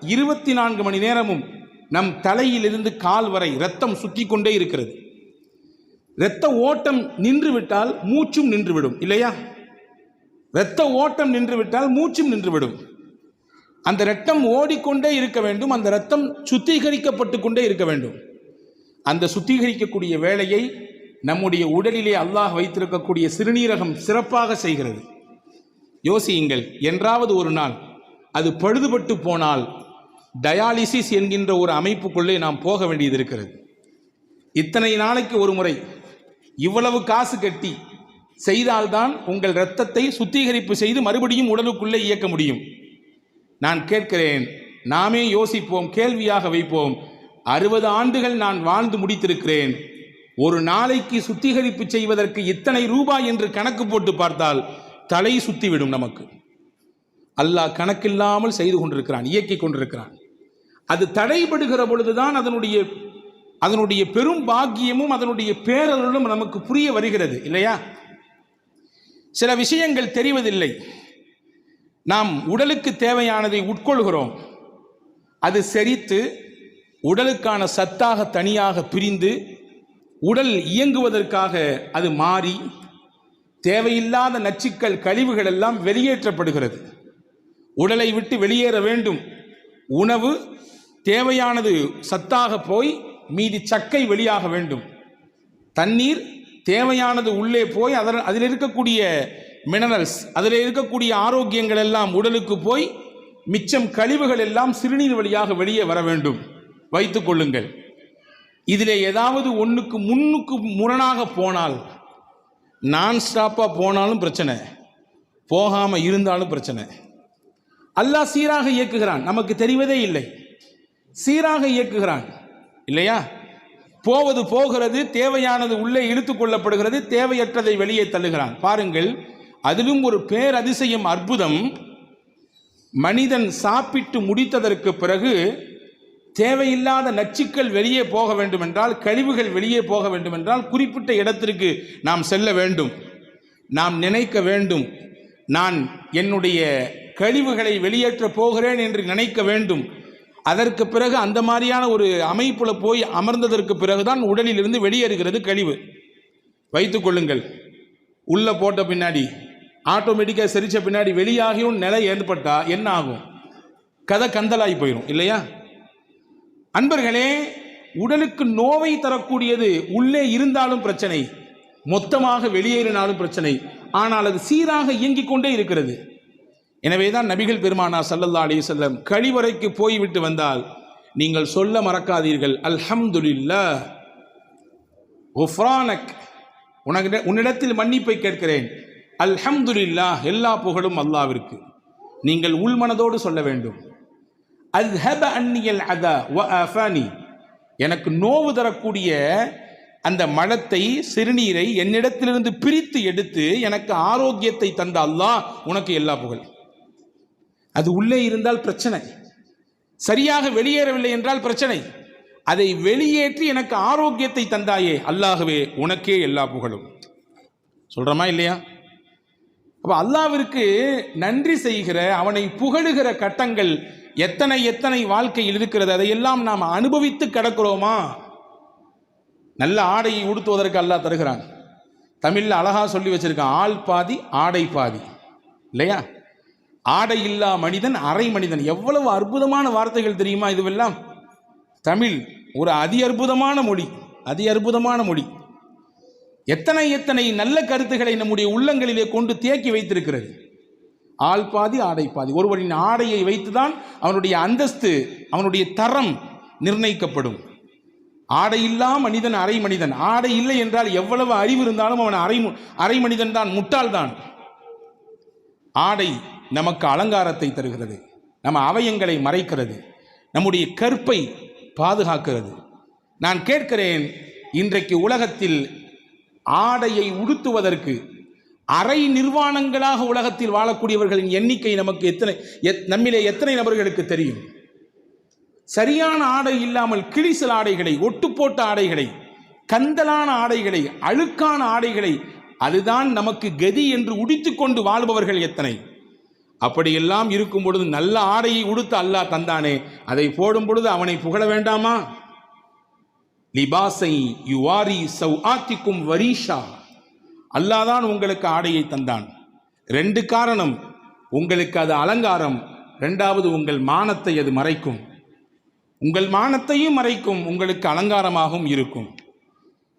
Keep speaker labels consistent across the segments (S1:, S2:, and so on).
S1: இருபத்தி நான்கு மணி நேரமும் நம் தலையிலிருந்து கால் வரை ரத்தம் சுற்றி கொண்டே இருக்கிறது. இரத்த ஓட்டம் நின்று விட்டால் மூச்சும் நின்றுவிடும் இல்லையா? இரத்த ஓட்டம் நின்றுவிட்டால் மூச்சும் நின்றுவிடும். அந்த இரத்தம் ஓடிக்கொண்டே இருக்க வேண்டும் அந்த இரத்தம் சுத்திகரிக்கப்பட்டு கொண்டே இருக்க வேண்டும். அந்த சுத்திகரிக்கக்கூடிய வேலையை நம்முடைய உடலிலே அல்லாஹ் வைத்திருக்கக்கூடிய சிறுநீரகம் சிறப்பாக செய்கிறது. யோசியுங்கள் என்றாவது ஒரு நாள் அது பழுதுபட்டு போனால் டயாலிசிஸ் என்கின்ற ஒரு அமைப்புக்குள்ளே நாம் போக வேண்டியது இருக்கிறது. இத்தனை நாளைக்கு ஒரு முறை இவ்வளவு காசு கட்டி செய்தால்தான் உங்கள் இரத்தத்தை சுத்திகரிப்பு செய்து மறுபடியும் உடலுக்குள்ளே இயக்க முடியும். நான் கேட்கிறேன் நாமே யோசிப்போம் கேள்வியாக வைப்போம். அறுபது ஆண்டுகள் நான் வாழ்ந்து முடித்திருக்கிறேன். ஒரு நாளைக்கு சுத்திகரிப்பு செய்வதற்கு இத்தனை ரூபாய் என்று கணக்கு போட்டு பார்த்தால் தலை சுத்திவிடும் நமக்கு. அல்லாஹ் கணக்கில்லாமல் செய்து கொண்டிருக்கிறான் இயக்கிக் கொண்டிருக்கிறான். அது தடைபடுகிற பொழுதுதான் அதனுடைய அதனுடைய பெரும் பாக்கியமும் அதனுடைய பேரருளும் நமக்கு புரிய வருகிறது இல்லையா? சில விஷயங்கள் தெரிவதில்லை. நாம் உடலுக்கு தேவையானதை உட்கொள்கிறோம். அது செரித்து உடலுக்கான சத்தாக தனியாக பிரிந்து உடல் இயங்குவதற்காக அது மாறி தேவையில்லாத நச்சுக்கள் கழிவுகள் எல்லாம் வெளியேற்றப்படுகிறது. உடலை விட்டு வெளியேற வேண்டும். உணவு தேவையானது சத்தாக போய் மீதி சக்கை வெளியாக வேண்டும். தண்ணீர் தேவையானது உள்ளே போய் அதில் அதில் இருக்கக்கூடிய மினரல்ஸ் அதில் இருக்கக்கூடிய ஆரோக்கியங்கள் எல்லாம் உடலுக்கு போய் மிச்சம் கழிவுகள் எல்லாம் சிறுநீர் வழியாக வெளியே வர வேண்டும். வைத்துக் கொள்ளுங்கள். இதில் ஏதாவது ஒன்றுக்கு முன்னுக்கு முரணாக போனால் நான் ஸ்டாப்பாக போனாலும் பிரச்சனை போகாமல் இருந்தாலும் பிரச்சனை. அல்லாஹ் சீராக இயக்குகிறான் நமக்கு தெரிவதே இல்லை. சீராக இயக்குகிறான். இல்லையா? போவது போகிறது தேவையானது உள்ளே இழுத்து கொள்ளப்படுகிறது தேவையற்றதை வெளியே தள்ளுகிறான். பாருங்கள் அதிலும் ஒரு பேரதிசயம் அற்புதம். மனிதன் சாப்பிட்டு முடித்ததற்கு பிறகு தேவையில்லாத நச்சுக்கள் வெளியே போக வேண்டுமென்றால் கழிவுகள் வெளியே போக வேண்டுமென்றால் குறிப்பிட்ட இடத்திற்கு நாம் செல்ல வேண்டும். நாம் நினைக்க வேண்டும். நான் என்னுடைய கழிவுகளை வெளியேற்றப் போகிறேன் என்று நினைக்க வேண்டும். அதற்கு பிறகு அந்த மாதிரியான ஒரு அமைப்பில் போய் அமர்ந்ததற்கு பிறகுதான் உடலிலிருந்து வெளியேறுகிறது கழிவு. வைத்துக் கொள்ளுங்கள். போட்ட பின்னாடி ஆட்டோமேட்டிக்காக சிரித்த பின்னாடி வெளியாகியும் நிலை ஏற்பட்டால் என்ன ஆகும்? கதை கந்தலாகி போயிடும் இல்லையா? அன்பர்களே உடலுக்கு நோவை தரக்கூடியது உள்ளே இருந்தாலும் பிரச்சனை மொத்தமாக வெளியேறினாலும் பிரச்சனை. ஆனால் அது சீராக இயங்கிக் கொண்டே இருக்கிறது. எனவேதான் நபிகள் பெருமானா சல்லல்லா அலி செல்லம் கழிவறைக்கு போய்விட்டு வந்தால் நீங்கள் சொல்ல மறக்காதீர்கள் அல்ஹம்துலில்லா ஒஃப்ரானக் உனக்கு உன்னிடத்தில் மன்னிப்பை கேட்கிறேன் அல்ஹம்துலில்லா எல்லா புகழும் அல்லாவிற்கு நீங்கள் உள்மனதோடு சொல்ல வேண்டும் அல்ஹப அன்னியல் அத வ அஃபானி எனக்கு நோவு தரக்கூடிய அந்த மலத்தை சிறுநீரை என்னிடத்திலிருந்து பிரித்து எடுத்து எனக்கு ஆரோக்கியத்தை தந்த அல்லாஹ் உனக்கு எல்லா புகழ் அது உள்ளே இருந்தால் பிரச்சனை. சரியாக வெளியேறவில்லை என்றால் பிரச்சனை. அதை வெளியேற்றி எனக்கு ஆரோக்கியத்தை தந்தாயே அல்லாகவே உனக்கே எல்லா புகழும். சொல்கிறோமா இல்லையா? அப்ப அல்லாவிற்கு நன்றி செய்கிற அவனை புகழுகிற கட்டங்கள் எத்தனை எத்தனை வாழ்க்கையில் இருக்கிறது அதையெல்லாம் நாம் அனுபவித்து கிடக்கிறோமா? நல்ல ஆடையை உடுத்துவதற்கு அல்லாஹ் தருகிறான். தமிழில் அழகாக சொல்லி வச்சிருக்கான் ஆள் பாதி ஆடை பாதி. இல்லையா? ஆடை இல்லா மனிதன் அரை மனிதன். எவ்வளவு அற்புதமான வார்த்தைகள் தெரியுமா இதுவெல்லாம்? தமிழ் ஒரு அதி அற்புதமான மொழி அதி அற்புதமான மொழி. எத்தனை எத்தனை நல்ல கருத்துக்களை நம்முடைய உள்ளங்களிலே கொண்டு தேக்கி வைத்திருக்கிறது? ஆள் பாதி ஆடை பாதி. ஒருவரின் ஆடையை வைத்துதான் அவனுடைய அந்தஸ்து அவனுடைய தரம் நிர்ணயிக்கப்படும். ஆடை இல்லா மனிதன் அரை மனிதன். ஆடை இல்லை என்றால் எவ்வளவு அறிவு இருந்தாலும் அவன் அரை அரை மனிதன் தான் முட்டாள்தான். ஆடை நமக்கு அலங்காரத்தை தருகிறது. நம்ம அவயங்களை மறைக்கிறது. நம்முடைய கற்பை பாதுகாக்கிறது. நான் கேட்கிறேன் இன்றைக்கு உலகத்தில் ஆடையை உடுத்துவதற்கு அரை நிர்வாணங்களாக உலகத்தில் வாழக்கூடியவர்களின் எண்ணிக்கை நமக்கு எத்தனை எத்- நம்மிலே எத்தனை நபர்களுக்கு தெரியும்? சரியான ஆடை இல்லாமல் கிழிசல் ஆடைகளை ஒட்டுப்போட்ட ஆடைகளை கந்தலான ஆடைகளை அழுக்கான ஆடைகளை அதுதான் நமக்கு கதி என்று உடித்துக்கொண்டு வாழ்பவர்கள் எத்தனை? அப்படியெல்லாம் இருக்கும் பொழுது நல்ல ஆடையை உடுத்து அல்லாஹ் தந்தானே. அதை போடும் பொழுது அவனை புகழ வேண்டாமா? லிபாசை யுவாரி சௌ ஆத்திக்கும் வரீஷா. அல்லாஹ் தான் உங்களுக்கு ஆடையை தந்தான். ரெண்டு காரணம். உங்களுக்கு அது அலங்காரம். ரெண்டாவது உங்கள் மானத்தை அது மறைக்கும். உங்கள் மானத்தையும் மறைக்கும். உங்களுக்கு அலங்காரமாகவும் இருக்கும்.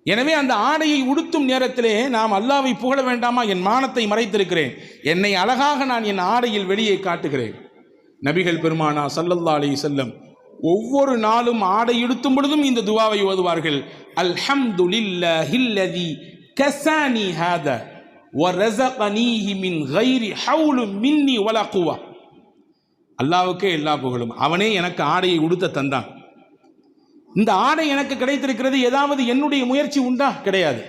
S1: எனவே அந்த ஆடையை உடுத்தும் நேரத்திலே நாம் அல்லாவை புகழ வேண்டாமா? என் மானத்தை மறைத்திருக்கிறேன். என்னை அழகாக நான் என் ஆடையில் வெளியே காட்டுகிறேன். நபிகள் பெருமானா சல்லல்லா அலி செல்லம் ஒவ்வொரு நாளும் ஆடை இடுத்தும் பொழுதும் இந்த துவாவை ஓதுவார்கள். அல்ஹம்துலில்லாஹில்லதி கசானி ஹாத வரஸகனீஹி மின் கைரி ஹவுலு மின்னி வலா குவா அல்லாவுக்கே எல்லா புகழும். அவனே எனக்கு ஆடையை உடுத்த தந்தான். இந்த ஆடை எனக்கு கிடைத்திருக்கிறது ஏதாவது என்னுடைய முயற்சி உண்டா? கிடையாது.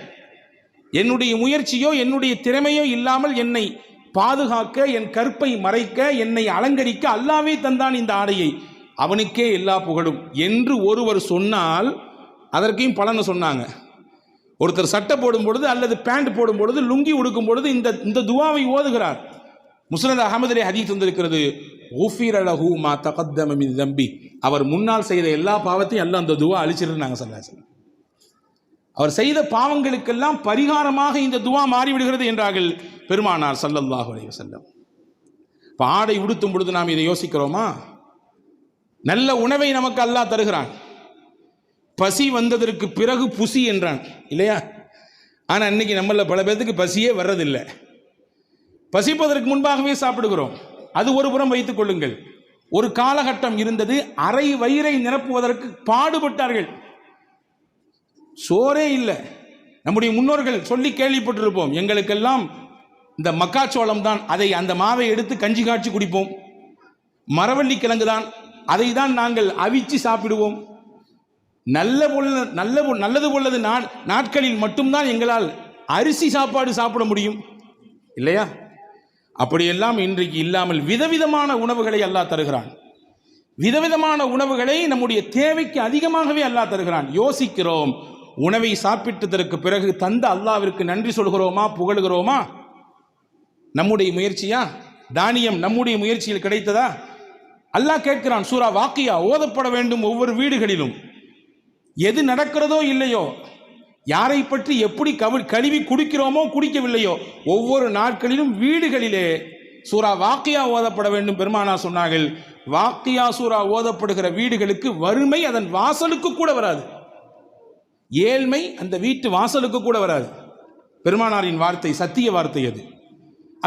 S1: என்னுடைய முயற்சியோ என்னுடைய திறமையோ இல்லாமல் என்னை பாதுகாக்க என் கற்பை மறைக்க என்னை அலங்கரிக்க அல்லாவே தந்தான் இந்த ஆடையை. அவனுக்கே எல்லா புகழும். என்று ஒருவர் சொன்னால் அதற்கையும் பலனை சொன்னாங்க. ஒருத்தர் சட்டை போடும் பொழுது அல்லது பேண்ட் போடும் பொழுது லுங்கி உடுக்கும் பொழுது இந்த இந்த துவாவை ஓதுகிறார். முஸ்லத் அகமதிலே ஹதீஸ் வந்திருக்கிறது. ஊஃபீர் மா தகத்தம தம்பி. அவர் முன்னால் செய்த எல்லா பாவத்தையும் எல்லாம் அந்த துவா அழிச்சிருந்தாங்க சொல்லாச்சு அவர் செய்த பாவங்களுக்கெல்லாம் பரிகாரமாக இந்த துவா மாறிவிடுகிறது என்றார்கள் பெருமானார் சல்லல்லாஹு அலைய செல்லம் இப்போ ஆடை உடுத்தும் பொழுது நாம் இதை யோசிக்கிறோமா? நல்ல உணவை நமக்கு அல்லாஹ் தருகிறான். பசி வந்ததற்கு பிறகு புசி என்றான். இல்லையா? ஆனால் இன்னைக்கு நம்மள பல பேர்த்துக்கு பசியே வர்றதில்லை. பசிப்பதற்கு முன்பாகவே சாப்பிடுகிறோம். அது ஒரு புறம் வைத்துக் கொள்ளுங்கள். ஒரு காலகட்டம் இருந்தது அரை வயிறை நிரப்புவதற்கு பாடுபட்டார்கள். சோறே இல்லை. நம்முடைய முன்னோர்கள் சொல்லி கேள்விப்பட்டிருப்போம் எங்களுக்கெல்லாம் இந்த மக்காச்சோளம் தான் அதை அந்த மாவை எடுத்து கஞ்சி காய்ச்சி குடிப்போம். மரவள்ளி கிழங்கு தான் அதை தான் நாங்கள் அவிச்சு சாப்பிடுவோம். நல்ல பொல்ல நல்ல நல்லது பொல்லது நா- நாட்களில் மட்டும்தான் எங்களால் அரிசி சாப்பாடு சாப்பிட முடியும். இல்லையா? அப்படியெல்லாம் இன்றைக்கு இல்லாமல் விதவிதமான உணவுகளை அல்லாஹ் தருகிறான். விதவிதமான உணவுகளை நம்முடைய தேவைக்கு அதிகமாகவே அல்லாஹ் தருகிறான். யோசிக்கிறோம் உணவை சாப்பிட்டதற்கு பிறகு தந்த அல்லாவிற்கு நன்றி சொல்கிறோமா புகழுகிறோமா? நம்முடைய முயற்சியா? தானியம் நம்முடைய முயற்சியில் கிடைத்ததா? அல்லாஹ் கேட்கிறான் சூரா வாக்கியா ஓதப்பட வேண்டும் ஒவ்வொரு வீடுகளிலும். எது நடக்கிறதோ இல்லையோ யாரை பற்றி எப்படி கவி கழுவி குடிக்கிறோமோ குடிக்கவில்லையோ ஒவ்வொரு நாட்களிலும் வீடுகளிலே சூரா வாக்கியா ஓதப்பட வேண்டும் பெருமானா சொன்னார்கள். வாக்கியா சூரா ஓதப்படுகிற வீடுகளுக்கு வறுமை அதன் வாசலுக்கு கூட வராது. ஏழ்மை அந்த வீட்டு வாசலுக்கு கூட வராது. பெருமானாரின் வார்த்தை சத்திய வார்த்தை அது.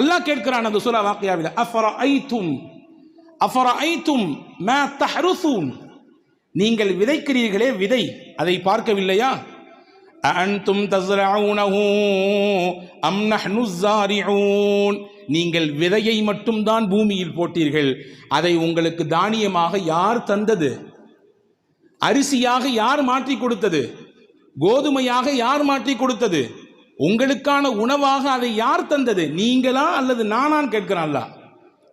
S1: அல்லாஹ் கேட்கிறான் அந்த சூரா வாக்கியாவில் அஃபர ஐத்தும் அஃபர ஐத்தும் மே தஹருசூன் நீங்கள் விதைக்கிறீர்களே விதை அதை பார்க்கவில்லையா? அன்தும் தஸ்ரஊனஹு அம் நஹ்னு ஸாரிஊன். நீங்கள் விதையை மட்டும்தான் பூமியில் போட்டீர்கள். அதை உங்களுக்கு தானியமாக யார் தந்தது? அரிசியாக யார் மாற்றி கொடுத்தது? கோதுமையாக யார் மாற்றி கொடுத்தது? உங்களுக்கான உணவாக அதை யார் தந்தது? நீங்களா அல்லது நானான்னு கேட்கிறான் கேட்டால்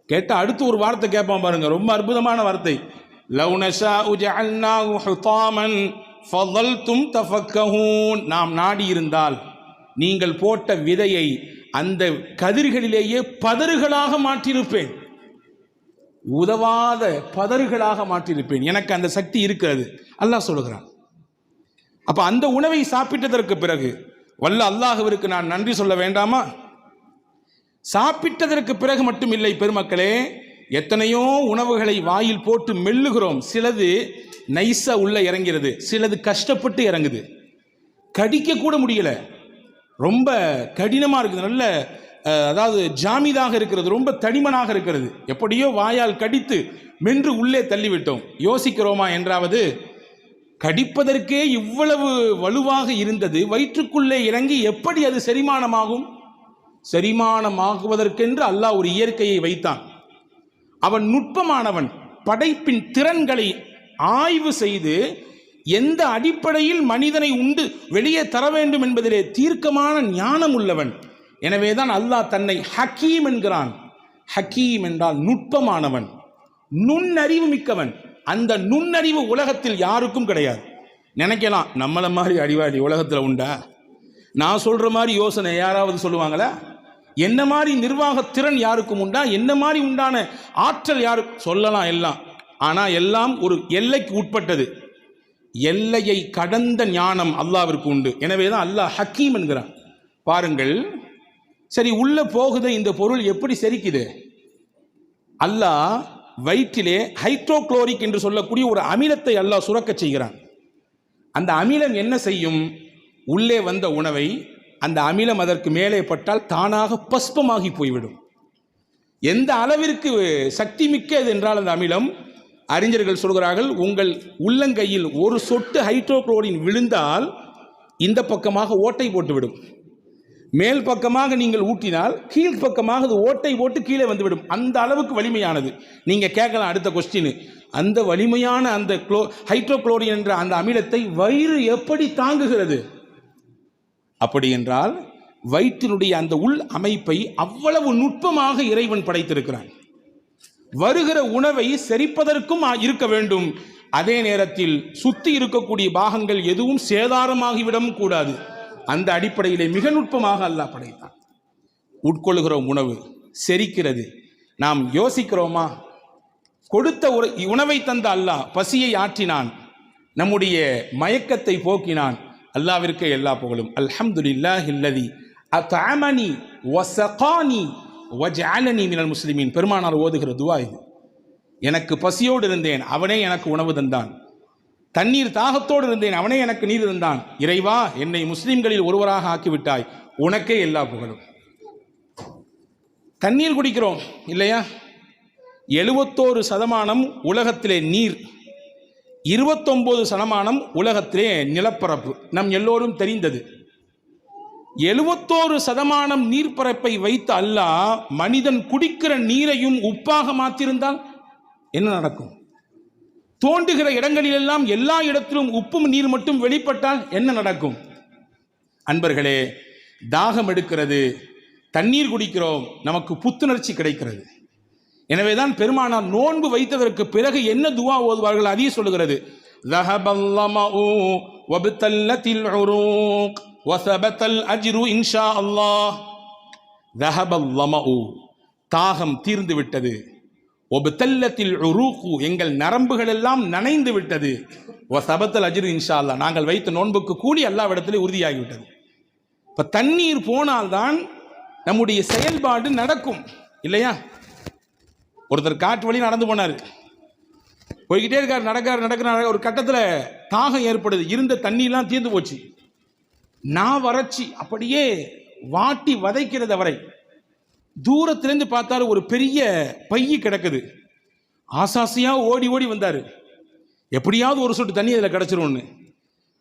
S1: கேட்ட அடுத்து ஒரு வார்த்தை கேட்பான் பாருங்க. ரொம்ப அற்புதமான வார்த்தை. லவ் நஷாஉ ஜஅல்னாஹு ஃபதல் ஃபதல்தும் தஃபக்கஹூன். நாம் நாடி இருந்தால் நீங்கள் போட்ட விதையை அந்த கதிர்களிலேயே பதறுகளாக மாற்றியிருப்பேன். உதவாத பதறுகளாக மாற்றியிருப்பேன். எனக்கு அந்த சக்தி இருக்கிறது. அல்லாஹ் சொல்லுகிறான். அப்போ அந்த உணவை சாப்பிட்டதற்கு பிறகு வல்ல அல்லாஹுவிற்கு நான் நன்றி சொல்ல வேண்டாமா? சாப்பிட்டதற்கு பிறகு மட்டும் இல்லை பெருமக்களே. எத்தனையோ உணவுகளை வாயில் போட்டு மெல்லுகிறோம். சிலது நைஸா உள்ள இறங்கிறது சிலது கஷ்டப்பட்டு இறங்குது. கடிக்க கூட முடியல. ரொம்ப கடினமாக இருக்குது. நல்ல அதாவது ஜாமிதாக இருக்கிறது ரொம்ப தடிமனாக இருக்கிறது. எப்படியோ வாயால் கடித்து மென்று உள்ளே தள்ளிவிட்டோம். யோசிக்கிறோமா என்றாவது கடிப்பதற்கே இவ்வளவு வலுவாக இருந்தது வயிற்றுக்குள்ளே இறங்கி எப்படி அது செரிமானமாகும்? செரிமானமாகுவதற்கென்று அல்லாஹ் ஒரு இயற்கையை வைத்தான். அவன் நுட்பமானவன். படைப்பின் திறன்களை ஆய்வு செய்து எந்த அடிப்படையில் மனிதனை உண்டு வெளியே தர வேண்டும் என்பதிலே தீர்க்கமான ஞானம் உள்ளவன் எனவேதான் அல்லாஹ் தன்னை ஹக்கீம் என்கிறான். ஹக்கீம் என்றால் நுட்பமானவன். நுண்ணறிவு மிக்கவன். அந்த நுண்ணறிவு உலகத்தில் யாருக்கும் கிடையாது. நினைக்கலாம் நம்மளை மாதிரி அறிவாளி உலகத்தில் உண்டா? நான் சொல்ற மாதிரி யோசனை யாராவது சொல்லுவாங்களா? என்ன மாதிரி நிர்வாக திறன் யாருக்கும் உண்டா? என்ன மாதிரி உண்டான ஆற்றல் யாரு? சொல்லலாம் எல்லாம். ஆனால் எல்லாம் ஒரு எல்லைக்கு உட்பட்டது. எல்லையை கடந்த ஞானம் அல்லாவிற்கு உண்டு. எனவே தான் அல்லாஹ் ஹக்கீம் என்கிறான். பாருங்கள் சரி உள்ள போகுது இந்த பொருள் எப்படி செரிக்குது? அல்லாஹ் வயிற்றிலே ஹைட்ரோக்ளோரிக் என்று சொல்லக்கூடிய ஒரு அமிலத்தை அல்லாஹ் சுரக்கச் செய்கிறான். அந்த அமிலம் என்ன செய்யும்? உள்ளே வந்த உணவை அந்த அமிலம் அதற்கு மேலே பட்டால் தானாக பஸ்பமாகி போய்விடும். எந்த அளவிற்கு சக்தி மிக்கது என்றால் அந்த அமிலம் அறிஞர்கள் சொல்கிறார்கள் உங்கள் உள்ளங்கையில் ஒரு சொட்டு ஹைட்ரோக்ளோரின் விழுந்தால் இந்த பக்கமாக ஓட்டை போட்டுவிடும். மேல் பக்கமாக நீங்கள் ஊட்டினால் கீழ் பக்கமாக அது ஓட்டை போட்டு கீழே வந்துவிடும். அந்த அளவுக்கு வலிமையானது. நீங்கள் கேட்கலாம் அடுத்த கொஸ்டின் அந்த வலிமையான அந்த குளோ ஹைட்ரோக்ளோரின் என்ற அந்த அமிலத்தை வயிறு எப்படி தாங்குகிறது? அப்படி என்றால் வயிற்றினுடைய அந்த உள் அமைப்பை அவ்வளவு நுட்பமாக இறைவன் படைத்திருக்கிறான். வருகிற உணவை செரிப்பதற்கும் இருக்க வேண்டும். அதே நேரத்தில் சுத்தி இருக்கக்கூடிய பாகங்கள் எதுவும் சேதாரமாகிவிடவும் கூடாது. அந்த அடிப்படையிலே மிக நுட்பமாக அல்லாஹ் படைத்தான். உட்கொள்கிற உணவு செரிக்கிறது. நாம் யோசிக்கிறோமா? கொடுத்த உணவை தந்த அல்லாஹ் பசியை ஆற்றினான். நம்முடைய மயக்கத்தை போக்கினான். அல்லாவிற்கு எல்லா புகழும். அல்ஹம்துலில்லாஹ் இல்லதி அத்அமனி வசகானி வஜஅலனி மினல் முஸ்லிமின். பெருமானார் ஓதுகிற துவா இது. எனக்கு பசியோடு இருந்தேன் அவனே எனக்கு உணவு தந்தான். தண்ணீர் தாகத்தோடு இருந்தேன் அவனே எனக்கு நீர் தந்தான். இறைவா என்னை முஸ்லிம்களில் ஒருவராக ஆக்கிவிட்டாய். உனக்கே எல்லா புகழும். தண்ணீர் குடிக்கிறோம் இல்லையா? எழுபத்தோரு சதமானம் உலகத்திலே நீர். இருபத்தொம்போது சதமானம் உலகத்திலே நிலப்பரப்பு. நம் எல்லோரும் தெரிந்தது. எழுபத்தோரு சதமானம் நீர்ப்பரப்பை வைத்த அல்லாஹ் மனிதன் குடிக்கிற நீரையும் உப்பாக மாற்றிருந்தால் என்ன நடக்கும்? தோண்டுகிற இடங்களிலெல்லாம் எல்லா இடத்திலும் உப்பும் நீர் மட்டும் வெளிப்பட்டால் என்ன நடக்கும்? அன்பர்களே தாகம் எடுக்கிறது தண்ணீர் குடிக்கிறோம் நமக்கு புத்துணர்ச்சி கிடைக்கிறது. எனவேதான் பெருமானார் நோன்பு வைத்ததற்கு பிறகு என்ன துவா ஓதுவார்கள்? அதையும் சொல்லுகிறது. தாகம் தீர்ந்து விட்டது. ஒபுத்தல்லத்தில் உருகு எங்கள் நரம்புகள் எல்லாம் நனைந்து விட்டது. ஒ சபத்தல் அஜிரு இன்ஷா அல்லா நாங்கள் வைத்த நோன்புக்கு கூடி எல்லா அல்லாவிடத்திலே உறுதியாகிவிட்டது. இப்போ தண்ணீர் போனால்தான் நம்முடைய செயல்பாடு நடக்கும். இல்லையா? ஒருத்தர் காட்டு வழி நடந்து போனார். போய்கிட்டே இருக்கார் நடக்கார் நடக்கிறார். ஒரு கட்டத்தில் தாகம் ஏற்படுது. இருந்த தண்ணியெல்லாம் தீர்ந்து போச்சு. நான் வறட்சி அப்படியே வாட்டி வதைக்கிறது அவரை. தூரத்திலேருந்து பார்த்தாரு ஒரு பெரிய பைய கிடக்குது. ஆசாசியாக ஓடி ஓடி வந்தார். எப்படியாவது ஒரு சொட்டு தண்ணி அதில் கிடச்சிரும்னு.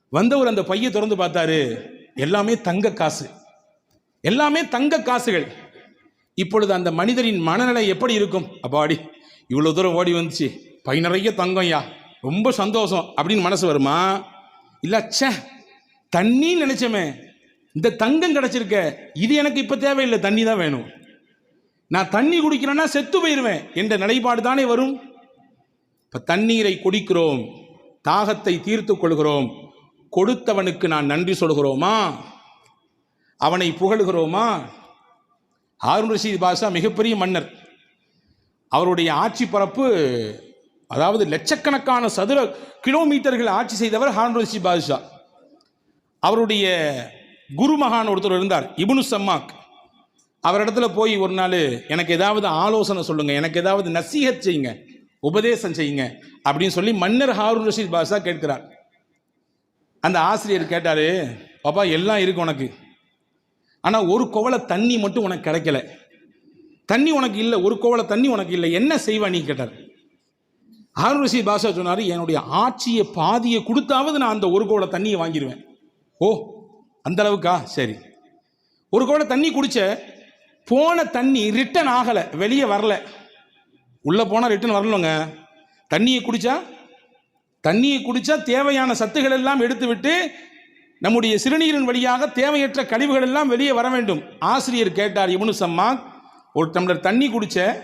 S1: வந்தவர் அந்த பையை திறந்து பார்த்தாரு. எல்லாமே தங்க காசு. எல்லாமே தங்க காசுகள். இப்பொழுது அந்த மனிதரின் மனநிலை எப்படி இருக்கும்? அப்பாடி இவ்வளோ தூரம் ஓடி வந்துச்சு. பை நிறைய தங்கம்யா ரொம்ப சந்தோஷம். அப்படின்னு மனசு வருமா? இல்லை ச்சே தண்ணின்னு நினைச்சமே. இந்த தங்கம் கிடச்சிருக்க. இது எனக்கு இப்போ தேவையில்லை. தண்ணி தான் வேணும். நான் தண்ணி குடிக்கிறேன்னா செத்து போயிடுவேன் என்ற நிலைப்பாடு தானே வரும். இப்போ தண்ணீரை குடிக்கிறோம். தாகத்தை தீர்த்து கொள்கிறோம். கொடுத்தவனுக்கு நான் நன்றி சொல்கிறோமா? அவனை புகழுகிறோமா? ஹாரூன் ரஷீத் பாஷா மிகப்பெரிய மன்னர். அவருடைய ஆட்சி பரப்பு அதாவது லட்சக்கணக்கான சதுர கிலோமீட்டர்கள் ஆட்சி செய்தவர் ஹாரூன் ரஷீத் பாஷா. அவருடைய குருமகான் ஒருத்தர் இருந்தார் இபுனு சம்மாக். அவரிடத்துல போய் ஒரு நாள் எனக்கு ஏதாவது ஆலோசனை சொல்லுங்கள் எனக்கு ஏதாவது நசீகத் செய்யுங்க உபதேசம் செய்யுங்க அப்படின்னு சொல்லி மன்னர் ஹாரூன் ரஷீத் பாஷா கேட்கிறார். அந்த ஆசிரியர் கேட்டார் பாப்பா எல்லாம் இருக்கு உனக்கு. ஆனால் ஒரு கோவலை தண்ணி மட்டும் உனக்கு கிடைக்கல. தண்ணி உனக்கு இல்லை ஒரு கோவலை தண்ணி உனக்கு இல்லை என்ன செய்வா நீ கேட்டார். ஹாரூன் ரஷீத் பாஷா சொன்னார் என்னுடைய ஆட்சியை பாதியை கொடுத்தாவது நான் அந்த ஒரு கோவலை தண்ணியை வாங்கிடுவேன் ஓ அந்த அளவுக்கா? சரி. ஒரு கோவலை தண்ணி குடிச்ச போன தண்ணி ரிட்டன் ஆகலை வெளியே வரல. உள்ளே போனால் ரிட்டன் வரலங்க. தண்ணியை குடிச்சா? தண்ணியை குடிச்சா தேவையான சத்துக்கள் எல்லாம் எடுத்து விட்டு நம்முடைய சிறுநீரின் வழியாக தேவையற்ற கழிவுகள் எல்லாம் வெளியே வர வேண்டும். ஆசிரியர் கேட்டார் இவனு சம்மா ஒரு டம்ளர் தண்ணி குடிச்ச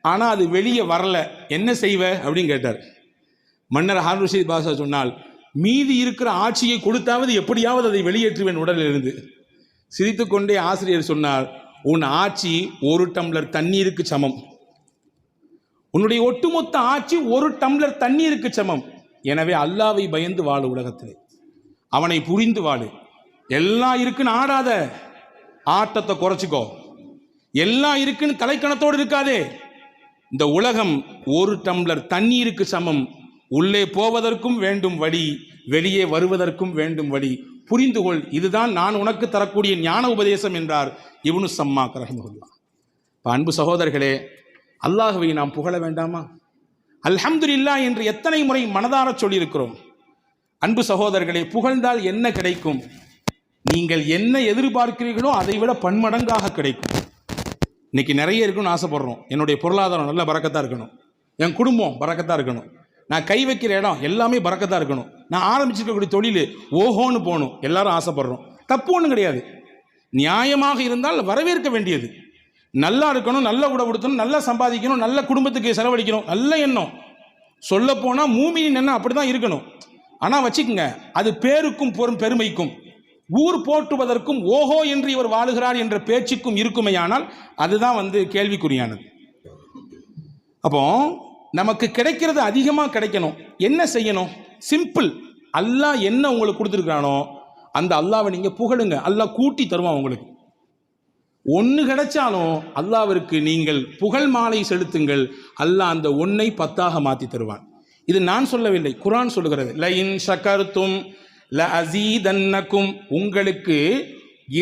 S1: ஆனால் அது வெளியே வரல. என்ன செய்வ? அப்படின்னு கேட்டார். மன்னர் ஹாரூன் பாஷா சொன்னால் மீதி இருக்கிற ஆட்சியை கொடுத்தாவது எப்படியாவது அதை வெளியேற்றுவேன் உடலிலிருந்து. சிரித்துக்கொண்டே ஆசிரியர் சொன்னார் உன் ஆட்சி ஒரு டம்ளர் தண்ணீருக்கு சமம். உன்னுடைய ஒட்டுமொத்த ஆட்சி ஒரு டம்ளர் தண்ணீருக்கு சமம். எனவே அல்லாவை பயந்து வாழ உலகத்திலே. அவனை புரிந்து வாழு. எல்லாம் இருக்குன்னு ஆடாத ஆட்டத்தை குறைச்சிக்கோ. எல்லாம் இருக்குன்னு தலைக்கணத்தோடு இருக்காதே. இந்த உலகம் ஒரு டம்ளர் தண்ணீருக்கு சமம். உள்ளே போவதற்கும் வேண்டும் வழி வெளியே வருவதற்கும் வேண்டும் வழி. புரிந்து கொள் இதுதான் நான் உனக்கு தரக்கூடிய ஞான உபதேசம் என்றார் இவனு சம்மா கரஹமுல்லா இப்போ அன்பு சகோதரர்களே அல்லாஹுவை நாம் புகழ வேண்டாமா? அல்ஹம்துல்லா என்று எத்தனை முறை மனதார சொல்லியிருக்கிறோம். அன்பு சகோதரர்களே புகழ்ந்தால் என்ன கிடைக்கும்? நீங்கள் என்ன எதிர்பார்க்கிறீர்களோ அதை விட பன்மடங்காக கிடைக்கும். இன்னைக்கு நிறைய இருக்குன்னு ஆசைப்படுறோம். என்னுடைய பொருளாதாரம் நல்ல பறக்கத்தாக இருக்கணும். என் குடும்பம் பறக்கத்தாக இருக்கணும். நான் கை வைக்கிற இடம் எல்லாமே பறக்கத்தாக இருக்கணும். நான் ஆரம்பிச்சிருக்கக்கூடிய தொழில் ஓஹோன்னு போகணும். எல்லாரும் ஆசைப்படுறோம். தப்பு ஒன்றும் கிடையாது. நியாயமாக இருந்தால் வரவேற்க வேண்டியது. நல்லா இருக்கணும் நல்ல உடவு கொடுத்தணும் நல்லா சம்பாதிக்கணும் நல்ல குடும்பத்துக்கு செலவழிக்கணும். நல்ல எண்ணம். சொல்ல போனால் மூமியின் எண்ணம் அப்படி தான் இருக்கணும். ஆனால் வச்சுக்கோங்க அது பேருக்கும் பொறும் பெருமைக்கும். ஊர் போற்றுவதற்கும் ஓஹோ என்று இவர் வாழுகிறார் என்ற பேச்சுக்கும் இருக்குமையானால் அதுதான் வந்து கேள்விக்குறியானது. அப்போ நமக்கு கிடைக்கிறது அதிகமாக கிடைக்கணும். என்ன செய்யணும்? சிம்பிள். அல்லாஹ் என்ன உங்களுக்கு கொடுத்துருக்கானோ அந்த அல்லாவை நீங்கள் புகழுங்க. அல்லாஹ் கூட்டி தருவான் உங்களுக்கு. ஒன்று கிடைச்சாலும் அல்லாவிற்கு நீங்கள் புகழ் மாலை செலுத்துங்கள். அல்லாஹ் அந்த ஒன்னை பத்தாக மாற்றி தருவான். இது நான் சொல்லவில்லை குரான் சொல்லுகிறது. லயின் ஷக்கர்த்தும் ல அசீதன்னக்கும் உங்களுக்கு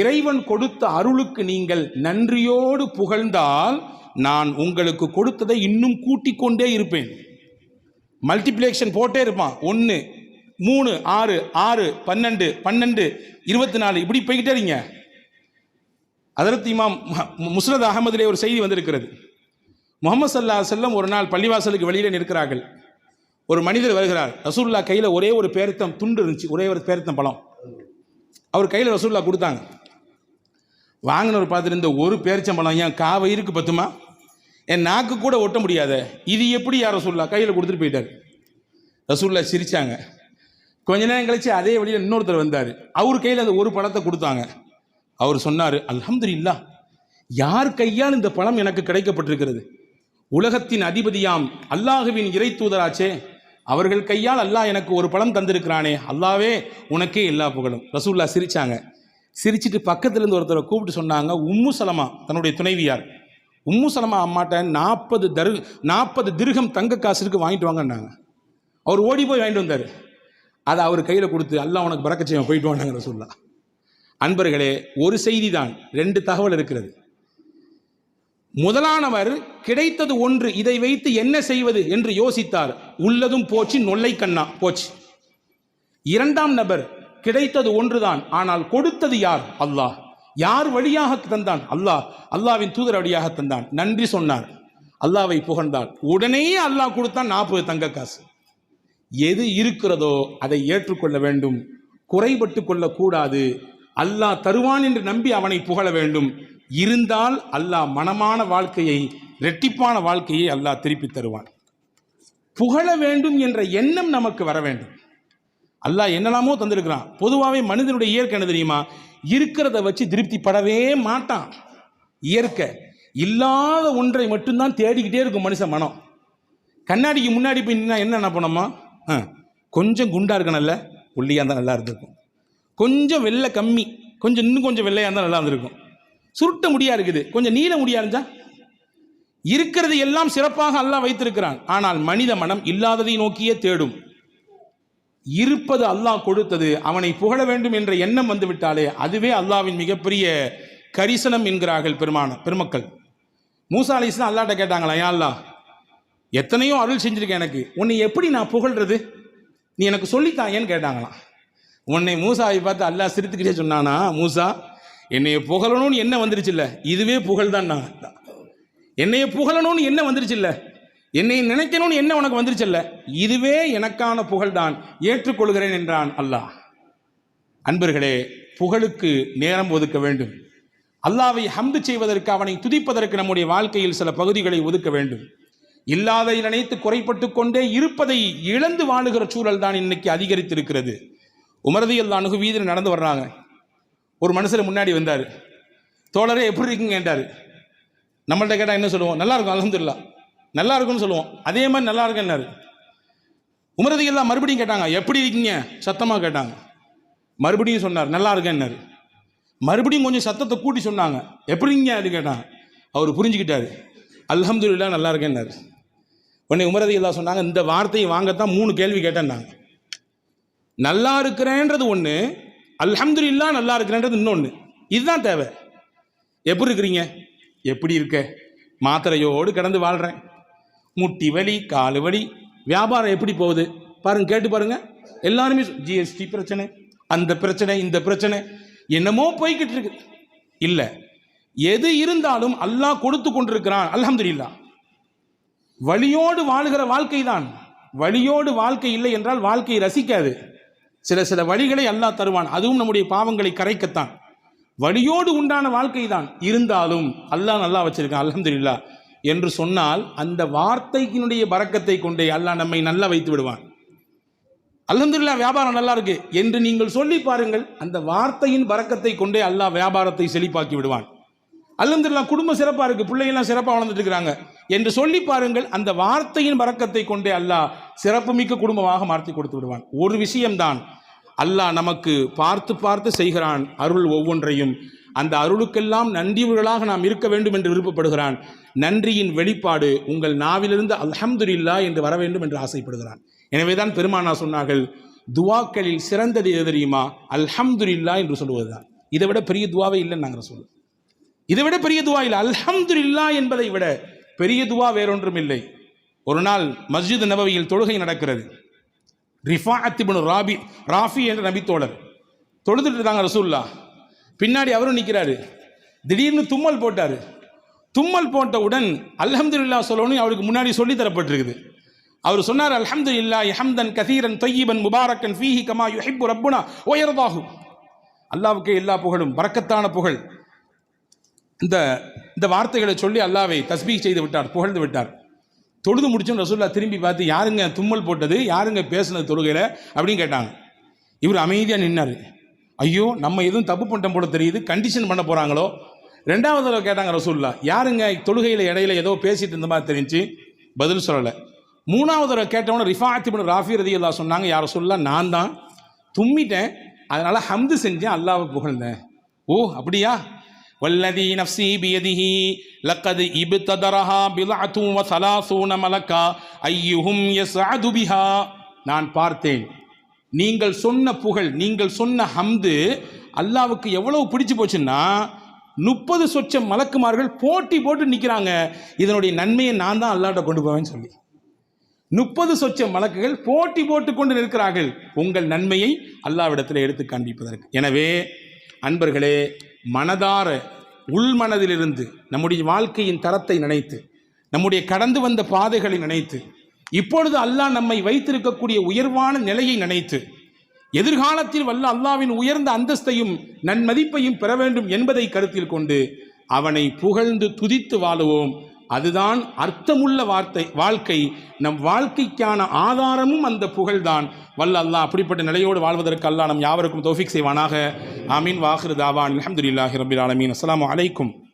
S1: இறைவன் கொடுத்த அருளுக்கு நீங்கள் நன்றியோடு புகழ்ந்தால் நான் உங்களுக்கு கொடுத்ததை இன்னும் கூட்டிக் கொண்டே இருப்பேன். மல்டிப்ளேக்ஷன் போட்டே இருப்பான். ஒன்று மூணு ஆறு ஆறு பன்னெண்டு பன்னெண்டு இருபத்தி நாலு இப்படி போய்கிட்டே இருங்க. அதற்கு இமாம் முஸ்ரத் அகமதுலே ஒரு செய்தி வந்திருக்கிறது. முகமது சல்லா செல்லம் ஒரு நாள் பள்ளிவாசலுக்கு வெளியில நிற்கிறார்கள். ஒரு மனிதர் வருகிறார் ரசூல்லா கையில் ஒரே ஒரு பேரித்தம் துண்டு இருந்துச்சு ஒரே ஒரு பேரித்தம் பழம். அவர் கையில் ரசூல்லா கொடுத்தாங்க. வாங்கினவர் பார்த்துட்டு இந்த ஒரு பேரிச்சம்பழம் ஏன் காவயிருக்கு பத்துமா? என் நாக்கு கூட ஒட்ட முடியாத இது எப்படி யார் ரசூல்லா கையில் கொடுத்துட்டு போயிட்டார்? ரசூல்லா சிரிச்சாங்க. கொஞ்ச நேரம் கழிச்சு அதே வழியில் இன்னொருத்தர் வந்தார். அவர் கையில் அந்த ஒரு பழத்தை கொடுத்தாங்க. அவர் சொன்னார் அல்ஹம்துலில்லாஹ் யார் கையால் இந்த பழம் எனக்கு கிடைக்கப்பட்டிருக்கிறது? உலகத்தின் அதிபதியாம் அல்லாஹுவின் இறை தூதராச்சே அவர்கள் கையால் அல்லாஹ் எனக்கு ஒரு பழம் தந்திருக்கிறானே அல்லாவே உனக்கே எல்லா புகழும். ரசூல்லா சிரித்தாங்க சிரிச்சிட்டு பக்கத்துலேருந்து ஒருத்தரை கூப்பிட்டு சொன்னாங்க உம்மு சலமா தன்னுடைய துணைவியார். உம்மு சலமா அம்மாட்ட நாற்பது தரு நாற்பது திருகம் தங்க காசு இருக்கு வாங்கிட்டு வாங்கன்னாங்க. அவர் ஓடி போய் வாங்கிட்டு வந்தார். அதை அவர் கையில் கொடுத்து அல்லாஹ் உனக்கு பறக்க போயிட்டு வாங்க ரசூல்லா அன்பர்களே ஒரு செய்தி தான் ரெண்டு தகவல் இருக்கிறது. முதலானவர் கிடைத்தது ஒன்று இதை வைத்து என்ன செய்வது என்று யோசித்தார். உள்ளதும் போச்சு நொல்லை கண்ணா போச்சு. இரண்டாம் நபர் கிடைத்தது ஒன்றுதான் ஆனால் கொடுத்தது யார்? அல்லாஹ். யார் வழியாக தந்தான்? அல்லாஹ். அல்லாவின் தூதர் வழியாக தந்தான். நன்றி சொன்னார். அல்லாவை புகழ்ந்தார். உடனே அல்லாஹ் கொடுத்தான் நாற்பது தங்க காசு. எது இருக்கிறதோ அதை ஏற்றுக்கொள்ள வேண்டும். குறைபட்டு கொள்ளக்கூடாது. அல்லாஹ் தருவான் என்று நம்பி அவனை புகழ வேண்டும். இருந்தால் அல்லாஹ் மனமான வாழ்க்கையை இரட்டிப்பான வாழ்க்கையை அல்லாஹ் திருப்பி தருவான். புகழ வேண்டும் என்ற எண்ணம் நமக்கு வர வேண்டும். அல்லாஹ் என்னெல்லாமோ தந்திருக்கிறான். பொதுவாகவே மனிதனுடைய இயற்கை என்ன தெரியுமா? இருக்கிறத வச்சு திருப்திப்படவே மாட்டான். இயற்கை இல்லாத ஒன்றை மட்டும்தான் தேடிக்கிட்டே இருக்கும் மனுஷன் மனம். கண்ணாடிக்கு முன்னாடி போய் நின்னா என்ன என்ன பண்ணோமா ஆ, கொஞ்சம் குண்டா இருக்கணும்ல? ஒல்லியாக இருந்தால் நல்லா இருந்திருக்கும். கொஞ்சம் வெள்ளை கம்மி. கொஞ்சம் இன்னும் கொஞ்சம் வெள்ளையாக இருந்தால் நல்லா இருந்திருக்கும். சுருட்ட முடியா இருக்குது. கொஞ்சம் நீள முடியா இருந்தா? இருக்கிறது எல்லாம் சிறப்பாக அல்லாஹ் வைத்திருக்கிறான். ஆனால் மனித மனம் இல்லாததை நோக்கியே தேடும். இருப்பது அல்லாஹ் கொடுத்தது. அவனை புகழ வேண்டும் என்ற எண்ணம் வந்துவிட்டாலே அதுவே அல்லாவின் மிகப்பெரிய கரிசனம் என்கிறார்கள் பெருமான பெருமக்கள். மூசா அலிஸ்லாம் அல்லாட்ட கேட்டாங்களா ஏன் அல்லாஹ் எத்தனையோ அருள் செஞ்சிருக்கேன் எனக்கு. உன்னை எப்படி நான் புகழ்றது? நீ எனக்கு சொல்லித்தாயேன்னு கேட்டாங்களாம். உன்னை மூசாவை பார்த்து அல்லாஹ் சிரித்துக்கிட்டே சொன்னானா மூசா என்னைய புகழணும்னு என்ன வந்துருச்சுல்ல இதுவே புகழ் தான் நான். என்னைய புகழணும்னு என்ன வந்துருச்சுல்ல என்னை நினைக்கணும்னு என்ன உனக்கு வந்துருச்சுல்ல இதுவே எனக்கான புகழ்தான். ஏற்றுக்கொள்கிறேன் என்றான் அல்லாஹ். அன்பர்களே புகழுக்கு நேரம் ஒதுக்க வேண்டும். அல்லாவை ஹம்து செய்வதற்கு அவனை துதிப்பதற்கு நம்முடைய வாழ்க்கையில் சில பகுதிகளை ஒதுக்க வேண்டும். இல்லாதை நினைத்து குறைப்பட்டு கொண்டே இருப்பதை இழந்து வாழுகிற சூழல் தான் இன்னைக்கு அதிகரித்திருக்கிறது. உமரதியல் தான் அணுகு வீதியில் நடந்து வர்றாங்க. ஒரு மனுஷர் முன்னாடி வந்தார். தோழரே எப்படி இருக்கீங்க? கேட்டார் நம்மள்ட்ட கேட்டால் என்ன சொல்லுவோம்? நல்லா இருக்கும் அலமதுல்லா நல்லா இருக்கும்னு சொல்லுவோம். அதே மாதிரி நல்லா இருக்கேன்னாரு உமரதிகள்லாம் மறுபடியும் கேட்டாங்க எப்படி இருக்கீங்க? சத்தமாக கேட்டாங்க. மறுபடியும் சொன்னார் நல்லா இருக்கேன்னாரு மறுபடியும் கொஞ்சம் சத்தத்தை கூட்டி சொன்னாங்க. எப்படிங்க அது கேட்டாங்க. அவர் புரிஞ்சுக்கிட்டாரு. அல்ஹம்துலில்லாஹ் நல்லா இருக்கேன்னாரு உடனே உமரதிகள்லாம் சொன்னாங்க இந்த வார்த்தையை வாங்கத்தான் மூணு கேள்வி கேட்டேன்னாங்க நல்லா இருக்கிறேன்றது ஒன்று அல்ஹம்துலில்லாஹ் நல்லா இருக்கிறேன்றது இன்னொன்று இதுதான் தேவை. எப்படி இருக்கிறீங்க? எப்படி இருக்க? மாத்திரையோடு கடந்து வாழ்கிறேன் முட்டி வலி காலு வலி வியாபாரம் எப்படி போகுது? பாருங்க கேட்டு பாருங்க. எல்லாருமே ஜிஎஸ்டி பிரச்சனை அந்த பிரச்சனை இந்த பிரச்சனை என்னமோ போய்கிட்டு இருக்கு. இல்லை எது இருந்தாலும் அல்லாஹ் கொடுத்து கொண்டிருக்கிறான் அல்ஹம்துலில்லாஹ். வழியோடு வாழுகிற வாழ்க்கை தான் வழியோடு வாழ்க்கை இல்லை என்றால் வாழ்க்கையை ரசிக்காது. சில சில வழிகளை அல்லாஹ் தருவான். அதுவும் நம்முடைய பாவங்களை கரைக்கத்தான். வழியோடு உண்டான வாழ்க்கை தான் இருந்தாலும் அல்லாஹ் நல்லா வச்சிருக்கான் அலமதுல்லா என்று சொன்னால் அந்த வார்த்தைக்கினுடைய பறக்கத்தை கொண்டே அல்லாஹ் நம்மை நல்லா வைத்து விடுவான். அலமதுல்லா வியாபாரம் நல்லா இருக்கு. என்று நீங்கள் சொல்லி பாருங்கள் அந்த வார்த்தையின் பறக்கத்தை கொண்டே அல்லாஹ் வியாபாரத்தை செழிப்பாக்கி விடுவான். அல்ஹம்துலில்லாஹ் குடும்பம் சிறப்பாக இருக்குது பிள்ளைகள்லாம் சிறப்பாக வளர்ந்துட்டு இருக்கிறாங்க. என்று சொல்லி பாருங்கள் அந்த வார்த்தையின் பறக்கத்தை கொண்டே அல்லாஹ் சிறப்புமிக்க குடும்பமாக மாற்றி கொடுத்து விடுவான். ஒரு விஷயம்தான் அல்லாஹ் நமக்கு பார்த்து பார்த்து செய்கிறான் அருள் ஒவ்வொன்றையும். அந்த அருளுக்கெல்லாம் நன்றியுள்ளவர்களாக நாம் இருக்க வேண்டும் என்று விருப்பப்படுகிறான். நன்றியின் வெளிப்பாடு உங்கள் நாவிலிருந்து அல்ஹம்துலில்லாஹ் என்று வர வேண்டும் என்று ஆசைப்படுகிறான். எனவேதான் பெருமானா சொன்னார்கள் துவாக்களில் சிறந்தது எது தெரியுமா? அல்ஹம்துலில்லாஹ் என்று சொல்லுவதுதான். இதை விட பெரிய துவாவே இல்லைன்னு நாங்கள் சொல்லுவோம் இதை விட பெரிய துவா இல்லை. அல்ஹம்துலில்லாஹ் என்பதை விட பெரிய துவா வேறொன்றும் இல்லை ஒரு நாள் மஸ்ஜித் நபவியில் தொழுகை நடக்கிறது. ரிஃபா அத்திபனு ராபி ராஃபி என்ற நபித்தோழர் தொழுதுட்டு இருக்காங்க ரசூல்லா பின்னாடி அவரும் நிற்கிறாரு திடீர்னு தும்மல் போட்டார். தும்மல் போட்டவுடன் அல்ஹம்துலில்லாஹ் சொல்லணும் அவருக்கு முன்னாடி சொல்லி தரப்பட்டிருக்குது அவர் சொன்னார் அல்ஹம்துலில்லாஹ் ஹம்தன் கசீரன் தொய்யிபன் முபாரக்கன் ஃபீஹி கமா யுஹிப்பு ரப்புனா உயர்தாகு அல்லாவுக்கு எல்லா புகழும் பறக்கத்தான புகழ். இந்த இந்த வார்த்தைகளை சொல்லி அல்லாவை தஸ்பீக் செய்து விட்டார் புகழ்ந்து விட்டார். தொழுது முடிச்சும் ரசூல்லா திரும்பி பார்த்து யாருங்க தும்மல் போட்டது? யாருங்க பேசுனது தொழுகையில்? அப்படின்னு கேட்டாங்க. இவர் அமைதியாக நின்னார். ஐயோ நம்ம எதுவும் தப்பு பண்ணிட்டோம் போல தெரியுது. கண்டிஷன் பண்ண போகிறாங்களோ ரெண்டாவது தடவை கேட்டாங்க ரசூல்லா யாருங்க தொழுகையில் இடையில ஏதோ பேசிட்டு இருந்த மாதிரி தெரிஞ்சு? பதில் சொல்லலை. மூணாவது தடவை கேட்டவன ரிஃபாத்தி பண்ண ராஃபி ரதி அல்லா சொன்னாங்க யாரை சொல்ல நான் தான் தும்மிட்டேன். அதனால் ஹம்து செஞ்சேன் அல்லாவை புகழ்ந்தேன். ஓ அப்படியா? والذي نفسي بيده لقد ابتدرها بضعة وثلاثون ملكا أيهم يسعد بها நான் பார்த்தேன் நீங்கள் சொன்ன புகழ் நீங்கள் சொன்ன ஹம்து அல்லாவுக்கு எவ்வளவு பிடிச்சு போச்சுன்னா முப்பது சொச்சம் மலக்குமார்கள் போட்டி போட்டு நிற்கிறாங்க இதனுடைய நன்மையை நான் தான் அல்லாட்ட கொண்டு போவேன்னு சொல்லி முப்பது சொச்சம் மலக்குகள் போட்டி போட்டு கொண்டு நிற்கிறார்கள் உங்கள் நன்மையை அல்லாவிடத்தில் எடுத்து காண்பிப்பதற்கு எனவே அன்பர்களே மனதார உள்மனதிலிருந்து நம்முடைய வாழ்க்கையின் தரத்தை நினைத்து நம்முடைய கடந்து வந்த பாதைகளை நினைத்து இப்பொழுது அல்லாஹ் நம்மை வைத்திருக்கக்கூடிய உயர்வான நிலையை நினைத்து எதிர்காலத்தில் வல்ல அல்லாவின் உயர்ந்த அந்தஸ்தையும் நன்மதிப்பையும் பெற வேண்டும் என்பதை கருத்தில் கொண்டு அவனை புகழ்ந்து துதித்து வாழுவோம். அதுதான் அர்த்தமுள்ள வார்த்தை வாழ்க்கை. நம் வாழ்க்கைக்கான ஆதாரமும் அந்த புகழ்தான். வல்ல அல்லாஹ் அப்படிப்பட்ட நிலையோடு வாழ்வதற்கு அல்லா நம் யாவருக்கும் தோஃபிக் செய்வானாக. ஆமீன். வாஹிர் தாவான். அலமதுல்லாஹி ரபில் ஆலமீன். அஸ்லாம் அலைக்கும்.